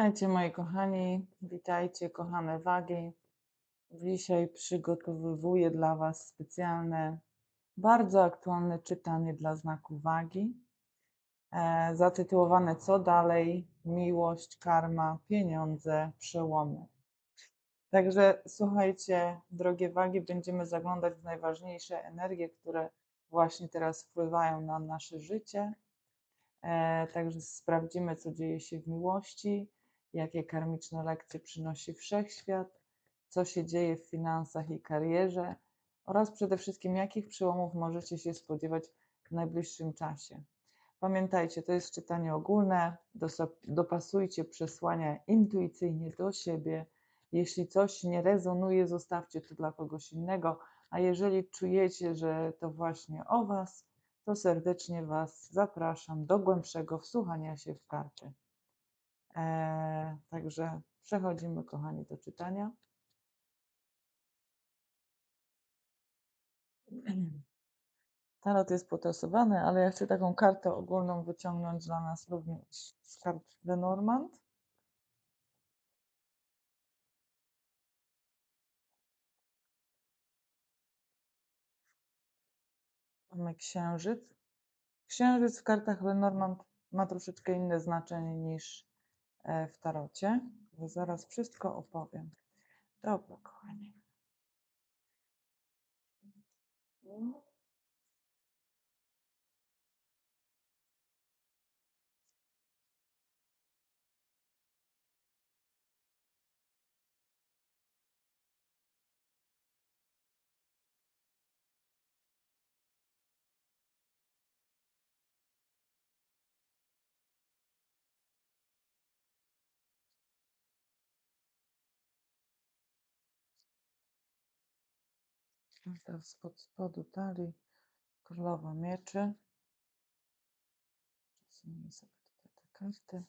Witajcie moi kochani, witajcie kochane wagi. Dzisiaj przygotowuję dla Was specjalne, bardzo aktualne czytanie dla znaku wagi, e, zatytułowane Co dalej? Miłość, karma, pieniądze, przełomy. Także słuchajcie, drogie wagi, będziemy zaglądać w najważniejsze energie, które właśnie teraz wpływają na nasze życie. E, także sprawdzimy, co dzieje się w miłości, jakie karmiczne lekcje przynosi wszechświat, co się dzieje w finansach i karierze oraz przede wszystkim, jakich przełomów możecie się spodziewać w najbliższym czasie. Pamiętajcie, to jest czytanie ogólne, dopasujcie przesłania intuicyjnie do siebie. Jeśli coś nie rezonuje, zostawcie to dla kogoś innego, a jeżeli czujecie, że to właśnie o Was, to serdecznie Was zapraszam do głębszego wsłuchania się w karty. Eee, także przechodzimy, kochani, do czytania. Tarot jest potosowany, ale ja chcę taką kartę ogólną wyciągnąć dla nas również z kart Lenormand. Mamy księżyc. Księżyc w kartach Lenormand ma troszeczkę inne znaczenie niż e, w tarocie. Zaraz wszystko opowiem. Dobra, kochani. Teraz spod spodu talii królowa mieczy. Przesunę sobie tutaj te karty.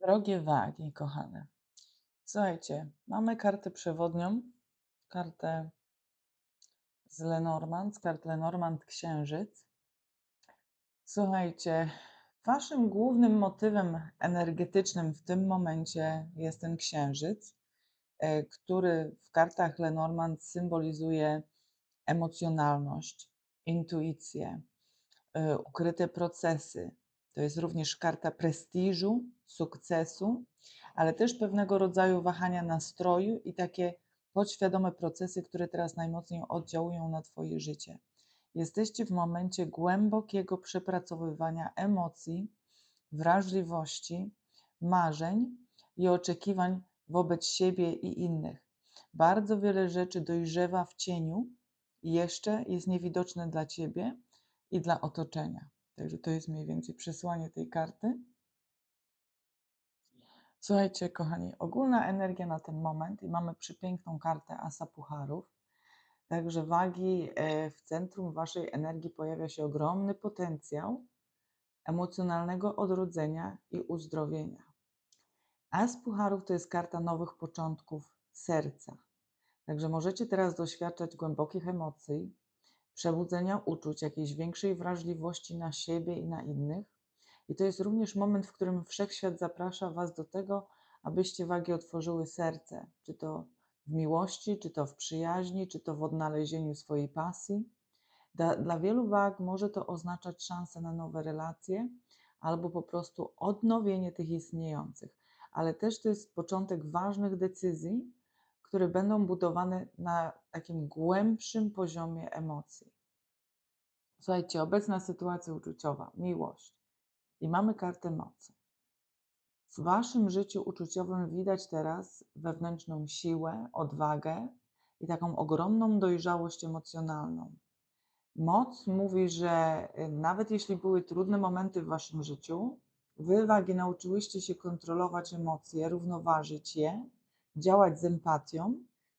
Drogie wagi, kochane. Słuchajcie, mamy kartę przewodnią, kartę z Lenormand, z kart Lenormand Księżyc. Słuchajcie, waszym głównym motywem energetycznym w tym momencie jest ten księżyc, e, który w kartach Lenormand symbolizuje emocjonalność, intuicję, e, ukryte procesy. To jest również karta prestiżu, sukcesu, ale też pewnego rodzaju wahania nastroju i takie podświadome procesy, które teraz najmocniej oddziałują na Twoje życie. Jesteście w momencie głębokiego przepracowywania emocji, wrażliwości, marzeń i oczekiwań wobec siebie i innych. Bardzo wiele rzeczy dojrzewa w cieniu i jeszcze jest niewidoczne dla Ciebie i dla otoczenia. Także to jest mniej więcej przesłanie tej karty. Słuchajcie, kochani, ogólna energia na ten moment i mamy przepiękną kartę Asa Pucharów. Także wagi e, w centrum waszej energii pojawia się ogromny potencjał emocjonalnego odrodzenia i uzdrowienia. As Pucharów to jest karta nowych początków serca. Także możecie teraz doświadczać głębokich emocji, przebudzenia uczuć, jakiejś większej wrażliwości na siebie i na innych. I to jest również moment, w którym wszechświat zaprasza Was do tego, abyście wagi otworzyły serce, czy to w miłości, czy to w przyjaźni, czy to w odnalezieniu swojej pasji. Dla, dla wielu wag może to oznaczać szansę na nowe relacje albo po prostu odnowienie tych istniejących, ale też to jest początek ważnych decyzji, które będą budowane na takim głębszym poziomie emocji. Słuchajcie, obecna sytuacja uczuciowa, miłość i mamy kartę mocy. W waszym życiu uczuciowym widać teraz wewnętrzną siłę, odwagę i taką ogromną dojrzałość emocjonalną. Moc mówi, że y, nawet jeśli były trudne momenty w waszym życiu, wy wagi nauczyłyście się kontrolować emocje, równoważyć je, działać z empatią,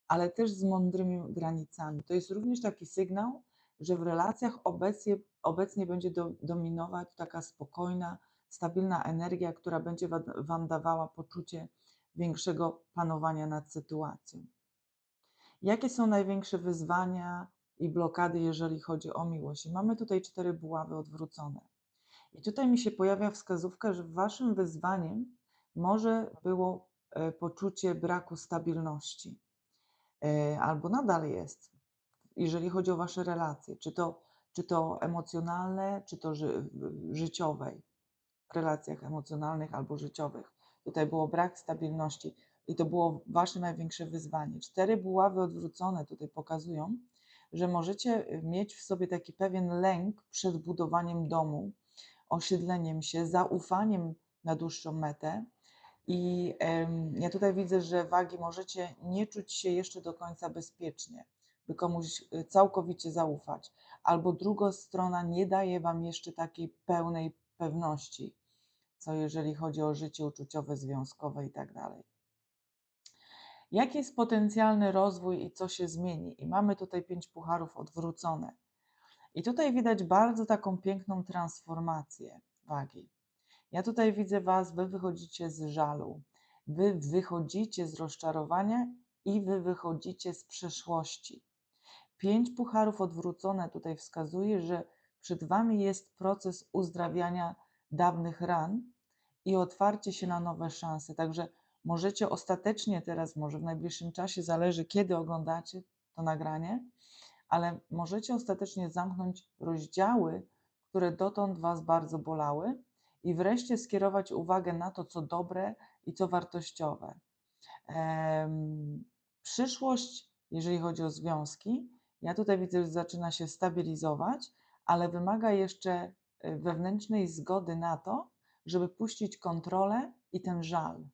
ale też z mądrymi granicami. To jest również taki sygnał, że w relacjach obecnie, obecnie będzie do, dominować taka spokojna, stabilna energia, która będzie Wam dawała poczucie większego panowania nad sytuacją. Jakie są największe wyzwania i blokady, jeżeli chodzi o miłość. I mamy tutaj cztery buławy odwrócone. I tutaj mi się pojawia wskazówka, że waszym wyzwaniem może było e, poczucie braku stabilności, e, albo nadal jest, jeżeli chodzi o wasze relacje, czy to, czy to emocjonalne, czy to ży, życiowej, w relacjach emocjonalnych albo życiowych. Tutaj było brak stabilności i to było wasze największe wyzwanie. Cztery buławy odwrócone tutaj pokazują, że możecie mieć w sobie taki pewien lęk przed budowaniem domu, osiedleniem się, zaufaniem na dłuższą metę. I ja tutaj widzę, że wagi możecie nie czuć się jeszcze do końca bezpiecznie, by komuś y, całkowicie zaufać, albo druga strona nie daje wam jeszcze takiej pełnej pewności, co jeżeli chodzi o życie uczuciowe, związkowe i tak. Jaki jest potencjalny rozwój i co się zmieni? I mamy tutaj pięć pucharów odwrócone. I tutaj widać bardzo taką piękną transformację wagi. Ja tutaj widzę Was, Wy wychodzicie z żalu, Wy wychodzicie z rozczarowania i Wy wychodzicie z przeszłości. Pięć pucharów odwrócone tutaj wskazuje, że przed Wami jest proces uzdrawiania dawnych ran i otwarcie się na nowe szanse. Także możecie ostatecznie teraz, może w najbliższym czasie, zależy kiedy oglądacie to nagranie, ale możecie ostatecznie zamknąć rozdziały, które dotąd Was bardzo bolały i wreszcie skierować uwagę na to, co dobre i co wartościowe. Ehm, przyszłość, jeżeli chodzi o związki, ja tutaj widzę, że zaczyna się stabilizować, ale wymaga jeszcze e, wewnętrznej zgody na to, żeby puścić kontrolę i ten żal.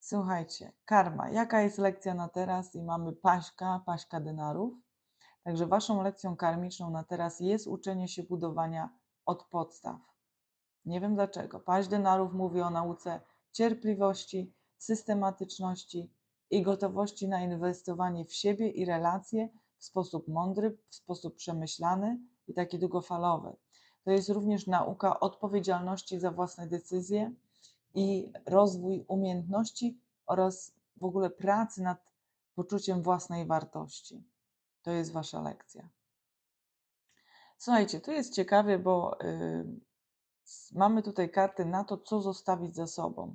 Słuchajcie, karma. Jaka jest lekcja na teraz? I mamy paśka, paśka denarów. Także waszą lekcją karmiczną na teraz jest uczenie się budowania od podstaw. Nie wiem dlaczego. Paść denarów mówi o nauce cierpliwości, systematyczności i gotowości na inwestowanie w siebie i relacje w sposób mądry, w sposób przemyślany i taki długofalowy. To jest również nauka odpowiedzialności za własne decyzje, i rozwój umiejętności oraz w ogóle pracy nad poczuciem własnej wartości. To jest Wasza lekcja. Słuchajcie, tu jest ciekawie, bo yy, mamy tutaj karty na to, co zostawić za sobą.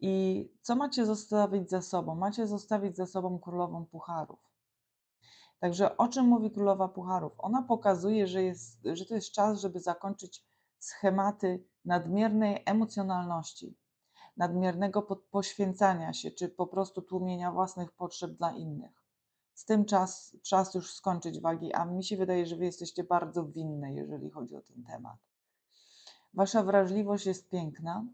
I co macie zostawić za sobą? Macie zostawić za sobą królową pucharów. Także o czym mówi królowa pucharów? Ona pokazuje, że, jest, że to jest czas, żeby zakończyć schematy nadmiernej emocjonalności, nadmiernego poświęcania się, czy po prostu tłumienia własnych potrzeb dla innych. Z tym czas, czas już skończyć wagi, a mi się wydaje, że wy jesteście bardzo winne, jeżeli chodzi o ten temat. Wasza wrażliwość jest piękna,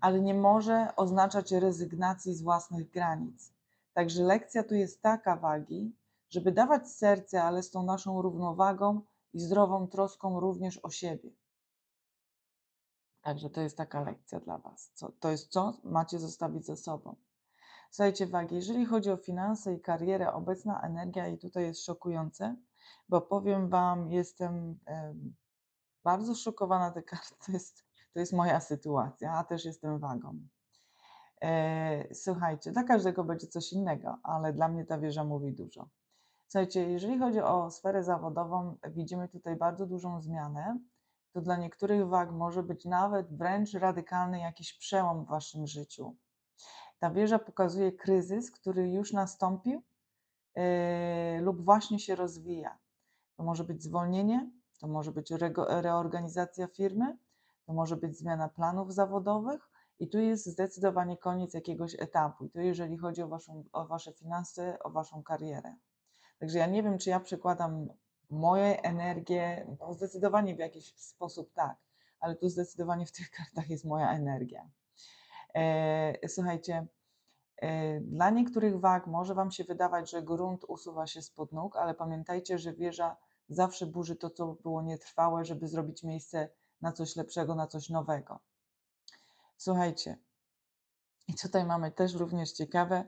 ale nie może oznaczać rezygnacji z własnych granic. Także lekcja tu jest taka wagi, żeby dawać serce, ale z tą naszą równowagą i zdrową troską również o siebie. Także to jest taka lekcja dla Was. Co, to jest co macie zostawić ze sobą. Słuchajcie, wagi, jeżeli chodzi o finanse i karierę, obecna energia i tutaj jest szokujące, bo powiem Wam, jestem e, bardzo szokowana te karty, to jest, to jest moja sytuacja, a też jestem wagą. E, słuchajcie, dla każdego będzie coś innego, ale dla mnie ta wieża mówi dużo. Słuchajcie, jeżeli chodzi o sferę zawodową, widzimy tutaj bardzo dużą zmianę to dla niektórych wag może być nawet wręcz radykalny jakiś przełom w waszym życiu. Ta wieża pokazuje kryzys, który już nastąpił yy, lub właśnie się rozwija. To może być zwolnienie, to może być reorganizacja firmy, to może być zmiana planów zawodowych i tu jest zdecydowanie koniec jakiegoś etapu. I to jeżeli chodzi o, waszą, o wasze finanse, o waszą karierę. Także ja nie wiem, czy ja przykładam moje energię, no zdecydowanie w jakiś sposób tak, ale tu zdecydowanie w tych kartach jest moja energia. E, słuchajcie, e, dla niektórych wag może Wam się wydawać, że grunt usuwa się spod nóg, ale pamiętajcie, że wieża zawsze burzy to, co było nietrwałe, żeby zrobić miejsce na coś lepszego, na coś nowego. Słuchajcie, i tutaj mamy też również ciekawe,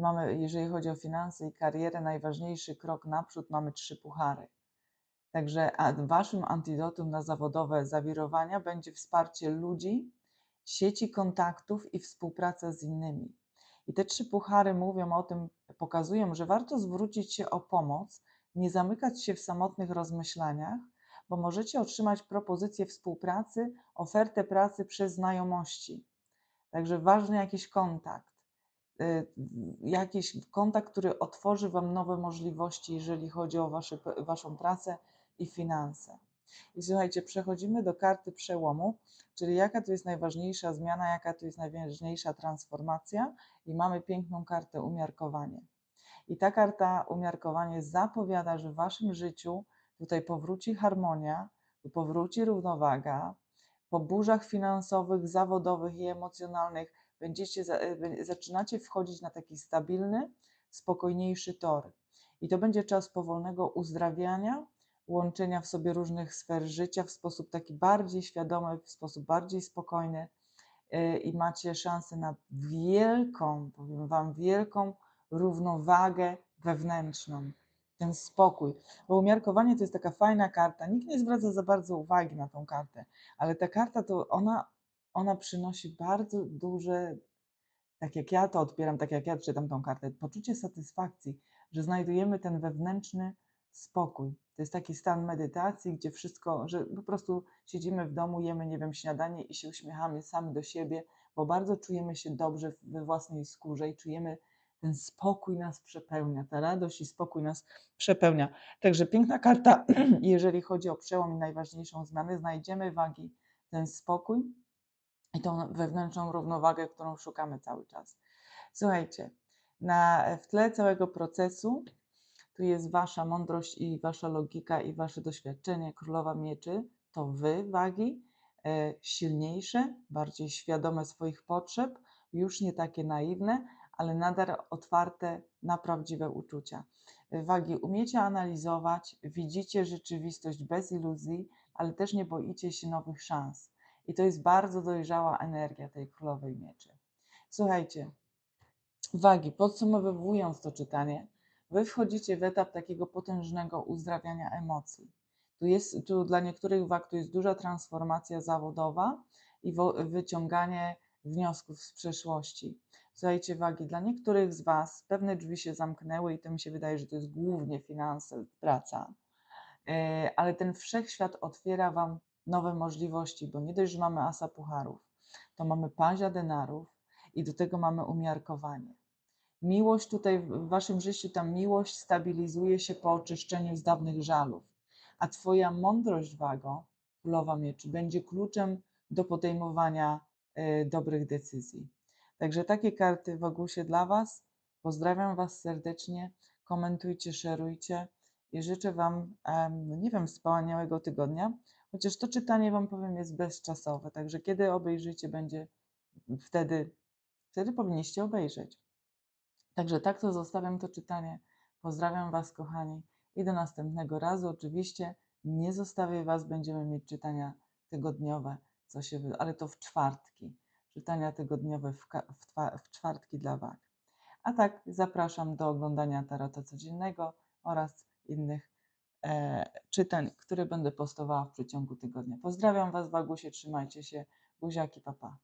mamy, jeżeli chodzi o finanse i karierę, najważniejszy krok naprzód, mamy trzy puchary. Także waszym antidotum na zawodowe zawirowania będzie wsparcie ludzi, sieci kontaktów i współpraca z innymi. I te trzy puchary mówią o tym, pokazują, że warto zwrócić się o pomoc, nie zamykać się w samotnych rozmyślaniach, bo możecie otrzymać propozycję współpracy, ofertę pracy przez znajomości. Także ważny jakiś kontakt, jakiś kontakt, który otworzy Wam nowe możliwości, jeżeli chodzi o wasze, Waszą pracę i finanse. I słuchajcie, przechodzimy do karty przełomu, czyli jaka to jest najważniejsza zmiana, jaka to jest najważniejsza transformacja, i mamy piękną kartę umiarkowanie. I ta karta umiarkowanie zapowiada, że w Waszym życiu tutaj powróci harmonia, powróci równowaga, po burzach finansowych, zawodowych i emocjonalnych będziecie, e, zaczynacie wchodzić na taki stabilny, spokojniejszy tor. I to będzie czas powolnego uzdrawiania, łączenia w sobie różnych sfer życia w sposób taki bardziej świadomy, w sposób bardziej spokojny e, i macie szansę na wielką, powiem Wam, wielką równowagę wewnętrzną, ten spokój. Bo umiarkowanie to jest taka fajna karta. Nikt nie zwraca za bardzo uwagi na tą kartę, ale ta karta to ona, ona przynosi bardzo duże, tak jak ja to odbieram, tak jak ja czytam tą kartę, poczucie satysfakcji, że znajdujemy ten wewnętrzny spokój. To jest taki stan medytacji, gdzie wszystko, że po prostu siedzimy w domu, jemy, nie wiem, śniadanie i się uśmiechamy sami do siebie, bo bardzo czujemy się dobrze we własnej skórze i czujemy ten spokój nas przepełnia, ta radość i spokój nas przepełnia. Także piękna karta, jeżeli chodzi o przełom i najważniejszą zmianę, znajdziemy wagi, ten spokój i tą wewnętrzną równowagę, którą szukamy cały czas. Słuchajcie, na, w tle całego procesu tu jest wasza mądrość i wasza logika i wasze doświadczenie. Królowa mieczy to wy, wagi, e, silniejsze, bardziej świadome swoich potrzeb, już nie takie naiwne, ale nadal otwarte na prawdziwe uczucia. Wagi, umiecie analizować, widzicie rzeczywistość bez iluzji, ale też nie boicie się nowych szans. I to jest bardzo dojrzała energia tej królowej mieczy. Słuchajcie, wagi, podsumowując to czytanie, wy wchodzicie w etap takiego potężnego uzdrawiania emocji. Tu, jest, tu dla niektórych wag to jest duża transformacja zawodowa i wyciąganie wniosków z przeszłości. Słuchajcie, wagi, dla niektórych z Was pewne drzwi się zamknęły i to mi się wydaje, że to jest głównie finanse, praca, e, ale ten wszechświat otwiera Wam nowe możliwości, bo nie dość, że mamy asa pucharów, to mamy pazia denarów i do tego mamy umiarkowanie. Miłość tutaj w Waszym życiu, ta miłość stabilizuje się po oczyszczeniu z dawnych żalów, a Twoja mądrość, wago, królowa mieczy, będzie kluczem do podejmowania y, dobrych decyzji. Także takie karty w Agusie dla Was. Pozdrawiam Was serdecznie. Komentujcie, szerujcie i życzę Wam, no nie wiem, wspaniałego tygodnia. Chociaż to czytanie Wam powiem jest bezczasowe, także kiedy obejrzycie, będzie wtedy, wtedy powinniście obejrzeć. Także tak to zostawiam to czytanie. Pozdrawiam Was, kochani, i do następnego razu. Oczywiście nie zostawię Was, będziemy mieć czytania tygodniowe, co się, ale to w czwartki czytania tygodniowe w, w, w czwartki dla wag. A tak zapraszam do oglądania tarota codziennego oraz innych czytań, które będę postowała w przeciągu tygodnia. Pozdrawiam Was, Wagusie, trzymajcie się, buziaki, papa.